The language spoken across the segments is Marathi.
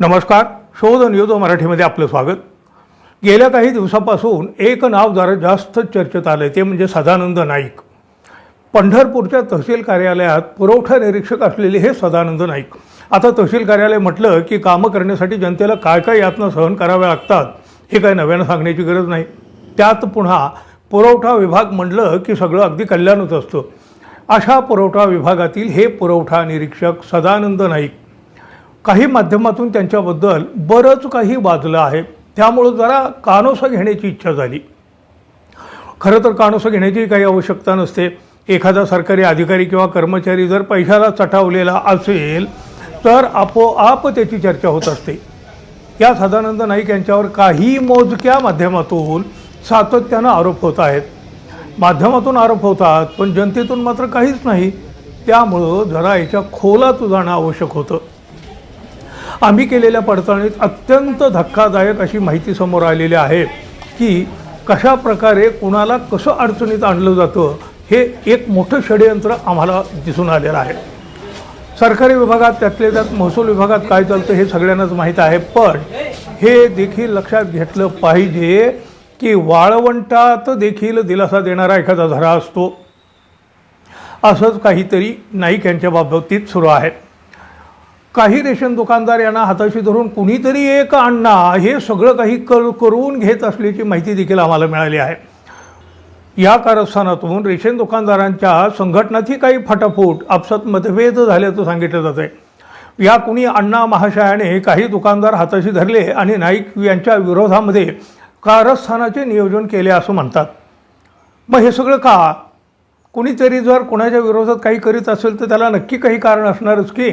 नमस्कार शोध न्यूज मराठीमध्ये आपलं स्वागत. गेल्या काही दिवसापासून एक नाव जरा जास्त चर्चेत आलं ते म्हणजे सदानंद नाईक. पंढरपूरच्या तहसील कार्यालयात पुरवठा निरीक्षक असलेले हे सदानंद नाईक. आता तहसील कार्यालय म्हटलं की कामं करण्यासाठी जनतेला काय काय यातना सहन कराव्या लागतात हे काय नव्यानं सांगण्याची गरज नाही. त्यात पुन्हा पुरवठा विभाग म्हणलं की सगळं अगदी कल्याणच असतं. अशा पुरवठा विभागातील हे पुरवठा निरीक्षक सदानंद नाईक. काही माध्यमातून त्यांच्याबद्दल बरंच काही वाजलं आहे. त्यामुळं जरा कानोसा घेण्याची इच्छा झाली. खरं तर कानोसा घेण्याची काही आवश्यकता नसते. एखादा सरकारी अधिकारी किंवा कर्मचारी जर पैशाला चटावलेला असेल तर आपोआप त्याची चर्चा होत असते. या सदानंद नाईक यांच्यावर काही मोजक्या माध्यमातून सातत्यानं आरोप होत आहेत. माध्यमातून आरोप होतात पण जनतेतून मात्र काहीच नाही. त्यामुळं जरा याच्या खोलात जाणं आवश्यक होतं. आम्ही केलेल्या पडताळणीत अत्यंत धक्कादायक अशी माहिती समोर आलेली आहे की कशा प्रकारे कुणाला कसं अडचणीत आणलं जातं हे एक मोठं षडयंत्र आम्हाला दिसून आलेलं आहे. सरकारी विभागात त्यातले त्यात महसूल विभागात काय चालतं हे सगळ्यांनाच माहीत आहे पण हे देखील लक्षात घेतलं पाहिजे की वाळवंटात देखील दिलासा देणारा एखादा झरा असतो. असंच काहीतरी नाईक यांच्या बाबतीत सुरू आहे. काही रेशन दुकानदार यांना हाताशी धरून कुणीतरी एक अण्णा हे सगळं काही कर करून घेत असल्याची माहिती देखील आम्हाला मिळाली आहे. या कारस्थानातून रेशन दुकानदारांच्या संघटनाची काही फटाफूट आपसात मतभेद झाल्याचं सांगितलं जात आहे या कुणी अण्णा महाशयाने काही दुकानदार हाताशी धरले आणि नाईक यांच्या विरोधामध्ये कारस्थानाचे नियोजन केले असं म्हणतात. मग हे सगळं का? कुणीतरी जर कोणाच्या विरोधात काही करीत असेल तर त्याला नक्की काही कारण असणारच की?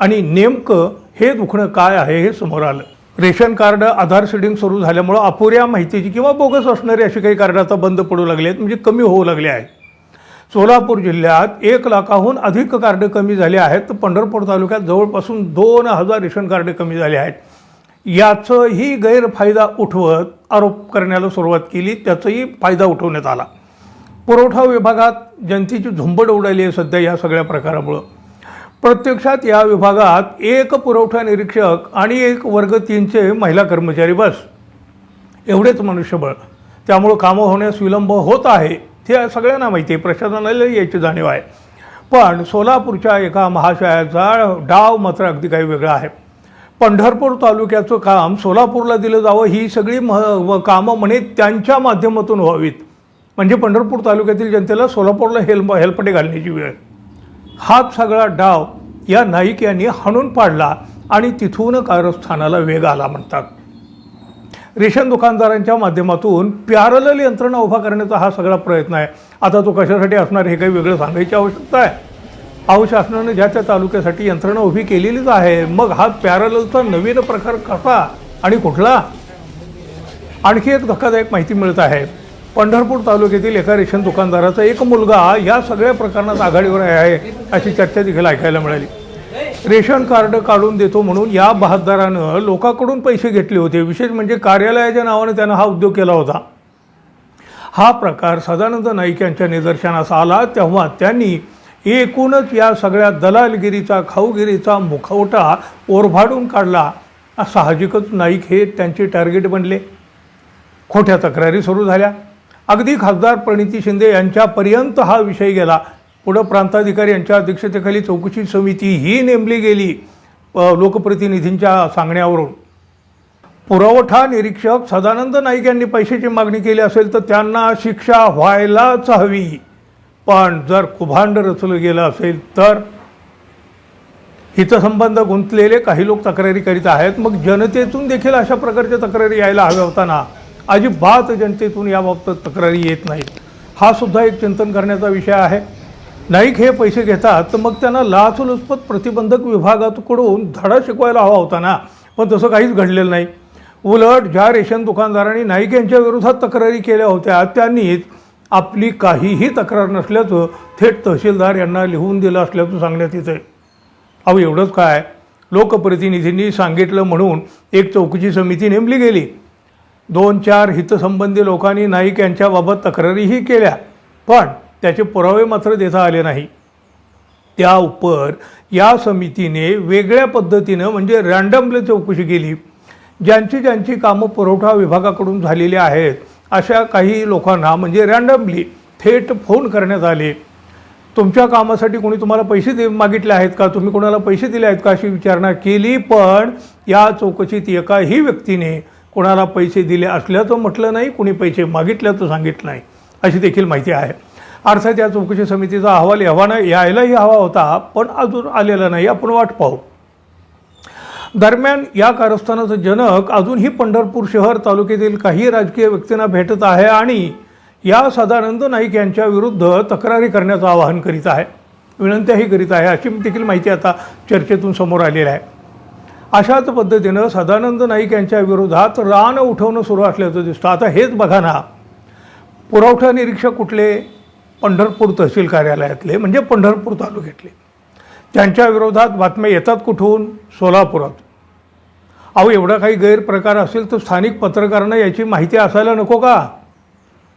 आणि नेमकं हे दुखणं काय आहे हे समोर आलं. रेशन कार्ड आधार सीडिंग सुरू झाल्यामुळं अपुऱ्या माहितीची किंवा बोगस असणारी अशी काही कार्ड आता बंद पडू लागली आहेत म्हणजे कमी होऊ लागले आहेत. सोलापूर जिल्ह्यात एक लाखाहून अधिक कार्ड कमी झाले आहेत. तर पंढरपूर तालुक्यात जवळपासून दोन हजार रेशन कार्ड कमी झाले आहेत. याचंही गैरफायदा उठवत आरोप करण्याला सुरुवात केली त्याचाही फायदा उठवण्यात आला. पुरवठा विभागात जनतेची झुंबड उडाली आहे सध्या या सगळ्या प्रकारामुळं. प्रत्यक्षात या विभागात एक पुरवठा निरीक्षक आणि एक वर्ग तीनचे महिला कर्मचारी बस. एवढेच मनुष्यबळ. त्यामुळं कामं होण्यास विलंब होत आहे. हे सगळ्यांना माहिती आहे. प्रशासनाला याची जाणीव आहे. पण सोलापूरच्या एका महाशयाचा डाव मात्र अगदी काही वेगळा आहे. पंढरपूर तालुक्याचं काम सोलापूरला दिलं जावं ही सगळी मह व कामं म्हणे त्यांच्या माध्यमातून व्हावीत. म्हणजे पंढरपूर तालुक्यातील जनतेला सोलापूरला हेल्प हेल्पटे घालण्याची वेळ. हा सगळा डाव या नाईक यांनी हाणून पाडला आणि तिथून कारस्थानाला वेग आला म्हणतात. रेशन दुकानदारांच्या माध्यमातून प्यारल यंत्रणा उभा करण्याचा हा सगळा प्रयत्न आहे. आता तो कशासाठी असणार हे काही वेगळं सांगायची आवश्यकता आहे. अहो शासनानं ज्या त्या तालुक्यासाठी यंत्रणा उभी केलेलीच आहे मग हा पॅरलचा नवीन प्रकार कसा आणि कुठला? आणखी एक धक्कादायक माहिती मिळत आहे. पंढरपूर तालुक्यातील एका रेशन दुकानदाराचा एक मुलगा या सगळ्या प्रकरणात आघाडीवर आहे अशी चर्चा देखील ऐकायला मिळाली. रेशन कार्ड काढून देतो म्हणून या बहादारानं लोकांकडून पैसे घेतले होते. विशेष म्हणजे कार्यालयाच्या नावाने त्यानं हा उद्योग केला होता. हा प्रकार सदानंद नाईक यांच्या निदर्शनास आला तेव्हा त्यांनी एकूणच या सगळ्या दलालगिरीचा खाऊगिरीचा मुखवटा ओरभाडून काढला. साहजिकच नाईक हे त्यांचे टार्गेट बनले. खोट्या तक्रारी सुरू झाल्या. अगदी खासदार प्रणिती शिंदे यांच्यापर्यंत हा विषय गेला. पुढं प्रांताधिकारी यांच्या अध्यक्षतेखाली चौकशी समिती ही नेमली गेली लोकप्रतिनिधींच्या सांगण्यावरून. पुरवठा निरीक्षक सदानंद नाईक यांनी पैशाची मागणी केली असेल तर त्यांना शिक्षा व्हायलाच हवी. पण जर कुभांड रचलं गेलं असेल तर? हितसंबंध गुंतलेले काही लोक तक्रारी करीत आहेत मग जनतेतून देखील अशा प्रकारच्या तक्रारी यायला हव्या होताना अजिबात जनतेतून याबाबत तक्रारी येत नाहीत. हा सुद्धा एक चिंतन करण्याचा विषय आहे. नाईक हे पैसे घेतात तर मग त्यांना लाचलुचपत प्रतिबंधक विभागाकडून धडा शिकवायला हवा होता ना? पण तसं काहीच घडलेलं नाही. उलट ज्या रेशन दुकानदारांनी नाईक यांच्या विरोधात तक्रारी केल्या होत्या त्यांनीच आपली काहीही तक्रार नसल्याचं थेट तहसीलदार यांना लिहून दिलं असल्याचं सांगण्यात येतं आहे अहो एवढंच काय? लोकप्रतिनिधींनी सांगितलं म्हणून एक चौकशी समिती नेमली गेली. दोन चार हितसंबंधी लोकांनी नाईक यांच्याबाबत तक्रारीही केल्या पण त्याचे पुरावे मात्र देता आले नाही. त्या उपर या समितीने वेगळ्या पद्धतीनं म्हणजे रँडमली चौकशी केली. ज्यांची ज्यांची कामं पुरवठा विभागाकडून झालेली आहेत अशा काही लोकांना म्हणजे रँडमली थेट फोन करण्यात आले. तुमच्या कामासाठी कोणी तुम्हाला पैसे दे मागितले आहेत का? तुम्ही कोणाला पैसे दिले आहेत का अशी विचारणा केली पण या चौकशीत एकाही व्यक्तीने कोणाला पैसे दिले असल्याचं म्हटलं नाही कुणी पैसे मागितल्याचं सांगितलं नाही. अशी देखील माहिती आहे. अर्थात या चौकशी समितीचा अहवाल यावा यायलाही हवा होता पण अजून आलेला नाही. आपण वाट पाहू. दरम्यान या कारस्थानाचं जनक अजूनही पंढरपूर शहर तालुक्यातील काही राजकीय व्यक्तींना भेटत आहे आणि या सदानंद नाईक यांच्या विरुद्ध तक्रारी करण्याचं आवाहन करीत आहे. विनंत्याही करीत आहे. अशी देखील माहिती आता चर्चेतून समोर आलेली आहे. अशाच पद्धतीनं सदानंद नाईक यांच्या विरोधात रान उठवणं सुरू असल्याचं दिसतं. आता हेच बघा ना. पुरवठा निरीक्षक कुठले? पंढरपूर तहसील कार्यालयातले म्हणजे पंढरपूर तालुक्यातले. त्यांच्या विरोधात बातम्या येतात कुठून? सोलापुरात. अहो एवढा काही गैरप्रकार असेल तर स्थानिक पत्रकारांना याची माहिती असायला नको का?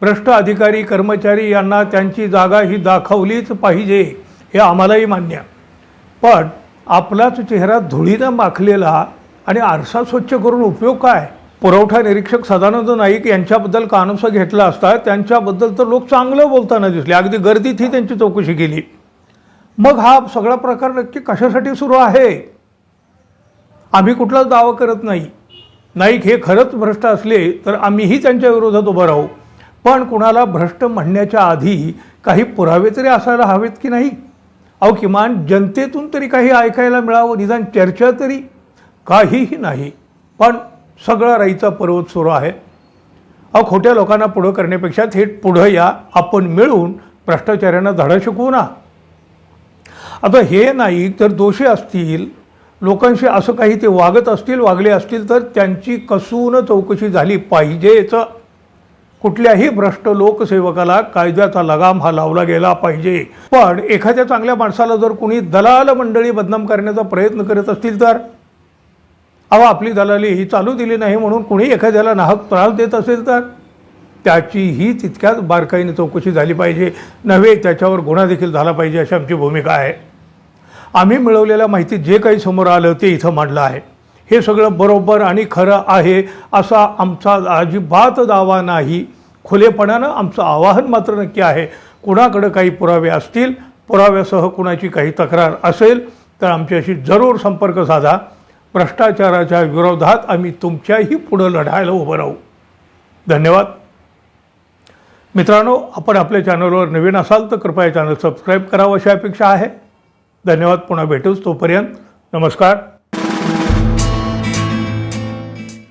भ्रष्ट अधिकारी कर्मचारी यांना त्यांची जागा ही दाखवलीच पाहिजे हे आम्हालाही मान्य आहे. पण आपलाच चेहरा धुळीनं माखलेला आणि आरसा स्वच्छ करून उपयोग काय? पुरवठा निरीक्षक सदानंद नाईक यांच्याबद्दल कानोसा घेतला असता त्यांच्याबद्दल तर लोक चांगलं बोलताना दिसले. अगदी गर्दीतही त्यांची चौकशी केली. मग हा सगळा प्रकार नक्की कशासाठी सुरू आहे? आम्ही कुठलाच दावा करत नाही. नाईक हे खरंच भ्रष्ट असले तर आम्हीही त्यांच्या विरोधात उभं राहू. पण कुणाला भ्रष्ट म्हणण्याच्या आधी काही पुरावे तरी असायला हवेत की नाही? अहो किमान जनतेतून तरी काही ऐकायला मिळावं निदान चर्चा तरी काहीही नाही. पण सगळा राईचा पर्वत सुरू आहे. अहो खोट्या लोकांना पुढं करण्यापेक्षा थेट पुढं या. आपण मिळून भ्रष्टाचार्यांना धडा शिकवू ना. आता हे नाही तर दोषी असतील. लोकांशी असं काही ते वागत असतील वागले असतील तर त्यांची कसून चौकशी झाली पाहिजेच. कुठल्याही भ्रष्ट लोकसेवकाला कायद्याचा लगाम हा लावला गेला पाहिजे. पण एखाद्या चांगल्या माणसाला जर कुणी दलाल मंडळी बदनाम करण्याचा प्रयत्न करत असतील तर? अहो आपली दलाली ही चालू दिली नाही म्हणून कुणी एखाद्याला नाहक त्रास देत असेल तर? त्याचीही तितक्याच बारकाईने चौकशी झाली पाहिजे. नव्हे त्याच्यावर गुन्हा देखील झाला पाहिजे अशी आमची भूमिका आहे. आम्ही मिळवलेल्या माहितीत जे काही समोर आलं ते इथं मांडलं आहे. हे सगळं बरोबर आणि खरं आहे असा आमचा अजिबात दावा नाही. खुलेपणानं आमचं आवाहन मात्र नक्की आहे. कुणाकडं काही पुरावे असतील पुराव्यासह कुणाची काही तक्रार असेल तर आमच्याशी जरूर संपर्क साधा. भ्रष्टाचाराच्या विरोधात आम्ही तुमच्याही पुढं लढायला उभं राहू. धन्यवाद. मित्रांनो आपण आपल्या चॅनलवर नवीन असाल तर कृपया चॅनल सबस्क्राईब करावं अशी अपेक्षा आहे. धन्यवाद. पुन्हा भेटूच तोपर्यंत. नमस्कार.